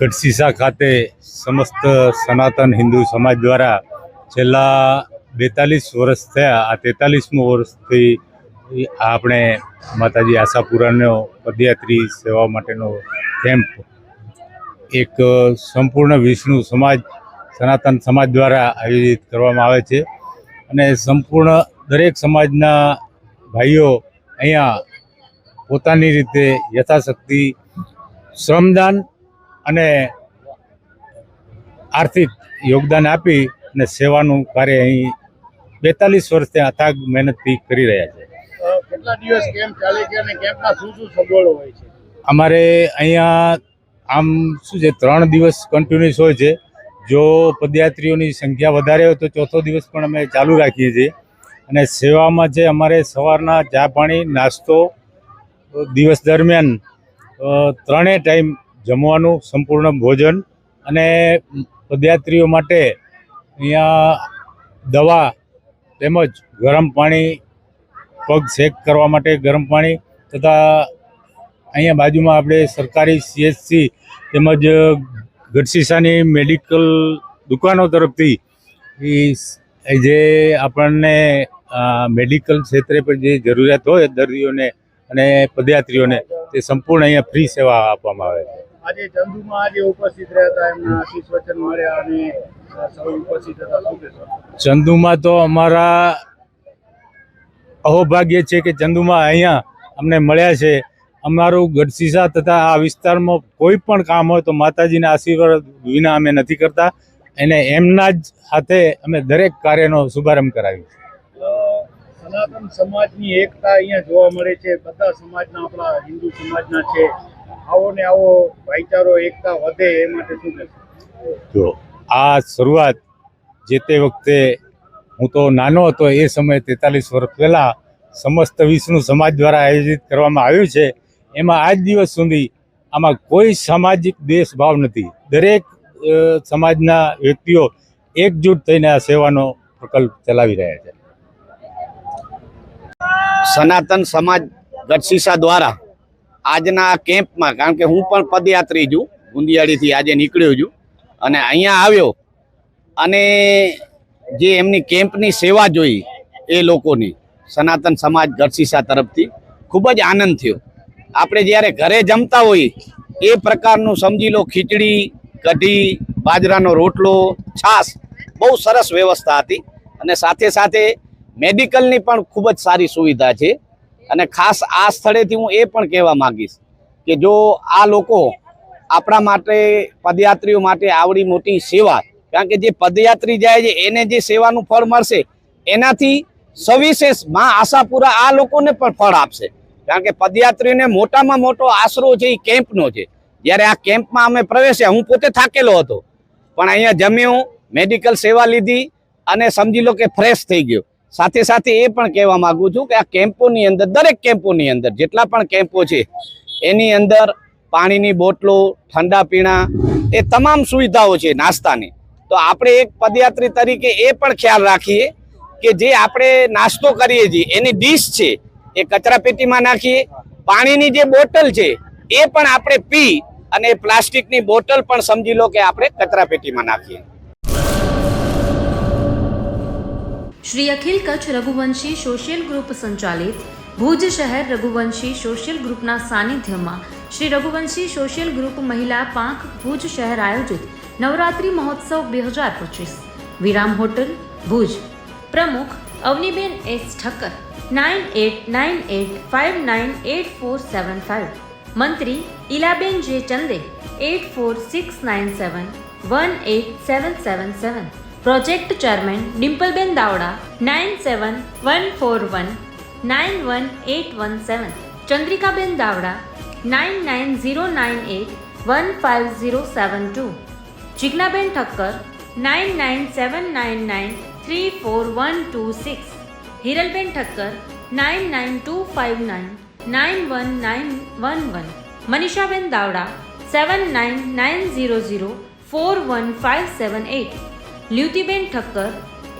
ગઢસીસા ખાતે સમસ્ત સનાતન હિન્દુ સમાજ દ્વારા છેલ્લા બેતાલીસ વર્ષ થયા, આ તેતાલીસમું વર્ષથી આપણે માતાજી આશાપુરાનો પદયાત્રી સેવા માટેનો કેમ્પ એક સંપૂર્ણ વિષ્ણુ સમાજ, સનાતન સમાજ દ્વારા આયોજિત કરવામાં આવે છે અને સંપૂર્ણ દરેક સમાજના ભાઈઓ અહીંયા પોતાની રીતે યથાશક્તિ, શ્રમદાન અને આર્થિક યોગદાન આપી અને સેવાનું કાર્ય અહીં બેતાલીસ વર્ષથી અથાગ મહેનતથી કરી રહ્યા છે. કેટલા દિવસ કેમ્પ ચાલે છે અને કેમ્પમાં શું શું સગવડો હોય છે? અમારે અહીંયા આમ શું છે ત્રણ દિવસ કન્ટિન્યુઅસ હોય છે. જો પદયાત્રીઓની સંખ્યા વધારે હોય તો ચોથો દિવસ પણ અમે ચાલુ રાખીએ છીએ. અને સેવામાં જે અમારે સવારના ચા પાણી નાસ્તો દિવસ દરમિયાન ત્રણેય ટાઈમ જમવાનું, સંપૂર્ણ ભોજન અને પદયાત્રીઓ માટે અહીંયા દવા તેમજ ગરમ પાણી, પગ શેક કરવા માટે ગરમ પાણી તથા અહીંયા બાજુમાં આપણે સરકારી સીએચસી તેમજ ગઢસીસાની મેડિકલ દુકાનો તરફથી જે આપણને મેડિકલ ક્ષેત્રે પર જે જરૂરિયાત હોય દર્દીઓને અને પદયાત્રીઓને તે સંપૂર્ણ અહીંયા ફ્રી સેવા આપવામાં આવે છે. આજે ચંદુમાં આજે ઉપસ્થિત રહ્યા હતા એમના આશીષ વચન મળ્યા અને સૌ ઉપસ્થિત હતા શું ચંદુમાં તો અમારા અહોભાગ્ય છે કે ચંદુમાં અહીંયા અમને મળ્યા છે. અમારું ગઢસીસા તથા આ વિસ્તારમાં કોઈ પણ કામ હોય તો માતાજીના આશીર્વાદ વિના અમે નથી કરતા. અને એમના જ હાથે અમે દરેક કાર્યનો શુભારંભ કરાવ્યો છે. સનાતન સમાજની એકતા અહીંયા જોવા મળે છે. બધા સમાજના આપણા હિન્દુ સમાજના છે. આવો ને આવો ભાઈચારો એકતા વધે એ માટે શું કહેશો? જો આ શરૂઆત જે તે વખતે હું તો નાનો હતો એ સમયે તેતાલીસ વર્ષ પહેલાં સમસ્ત વિષ્ણુ સમાજ દ્વારા આયોજિત કરવામાં આવ્યું છે. એમાં આજ દિવસ સુધી આમાં કોઈ સામાજિક દેશભાવ નથી. દરેક સમાજના વ્યક્તિઓ એકજૂટ થઈને આ સેવાનો પ્રકલ્પ ચલાવી રહ્યા છે. સનાતન સમાજ ગઢશીસા દ્વારા આજના કેમ્પમાં, કારણ કે હું પણ પદયાત્રી છું ગુંદિયાળીથી આજે નીકળ્યો છું. અને અહીંયા આવ્યો અને જે એમની કેમ્પની સેવા જોઈ એ લોકોની, સનાતન સમાજ ગઢસીસા તરફથી, ખૂબ જ આનંદ થયો. આપણે જ્યારે ઘરે જમતા હોઈએ એ પ્રકારનું સમજી લો, ખીચડી, કઢી, બાજરાનો રોટલો, છાશ, બહુ સરસ વ્યવસ્થા હતી. અને સાથે સાથે મેડિકલની પણ ખૂબ જ સારી સુવિધા છે. અને ખાસ આ સ્થળેથી હું એ પણ કહેવા માંગીશ કે જો આ લોકો આપણા માટે, પદયાત્રીઓ માટે આવડી મોટી સેવા, કારણ કે જે પદયાત્રી જાય છે, એને જે સેવાનું ફળ મળશે, એનાથી સવિશેષમાં આશાપુરા આ લોકોને પણ ફળ આપશે. કારણ કે પદયાત્રીઓને મોટામાં મોટો આશરો છે, એ કેમ્પનો છે. જ્યારે આ કેમ્પમાં અમે પ્રવેશ્યા, હું પોતે થાકેલો હતો. પણ અહીંયા જમ્યું, મેડિકલ સેવા લીધી અને સમજી લો કે ફ્રેશ થઈ ગયો. સાથે સાથે એ પણ કહેવા માંગુ છું કે આ કેમ્પોની અંદર, દરેક કેમ્પોની અંદર, જેટલા પણ કેમ્પો છે, એની અંદર પાણીની બોટલો, ઠંડા પીણા, એ તમામ સુવિધાઓ છે નાસ્તાની. તો આપણે એક પદયાત્રી તરીકે એ પણ ખ્યાલ રાખીએ કે જે આપણે નાસ્તો કરીએ છીએ, એની ડીશ છે, એ કચરાપેટીમાં નાખીએ, પાણીની જે બોટલ છે, એ પણ આપણે પી અને પ્લાસ્ટિકની બોટલ પણ સમજી લો કે આપણે કચરાપેટીમાં નાખીએ. શ્રી અખિલ કચ્છ રઘુવંશી સોશિયલ ગ્રુપ સંચાલિત ભુજ શહેર રઘુવંશી સોશિયલ ગ્રુપના સાનિધ્યમાં શ્રી રઘુવંશી સોશિયલ ગ્રુપ મહિલા પાંખ ભુજ શહેર આયોજિત નવરાત્રિ મહોત્સવ બે હજાર પચીસ. વિરામ હોટલ, ભુજ. પ્રમુખ Avniben S Thakkar, nine eight nine eight five nine eight four seven five. મંત્રી Ilaben J Chande eight four six nine seven, one eight seven seven seven. Project chairman Dimpleben Davda, nine seven one four one, nine one eight one seven. Chandrikaben Davda, nine nine zero nine eight one five zero seven two. Jignaben Thakkar, nine nine seven nine nine three four one two six. Hiralben Thakkar, nine nine two five nine nine one nine one one. Manishaben Davda, seven nine nine zero zero four one five seven eight. લ્યુતિબેન Thakkar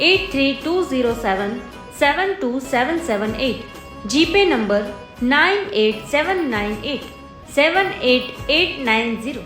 eight three two zero seven seven two seven seven eight GPay number nine eight seven nine eight seven eight eight nine zero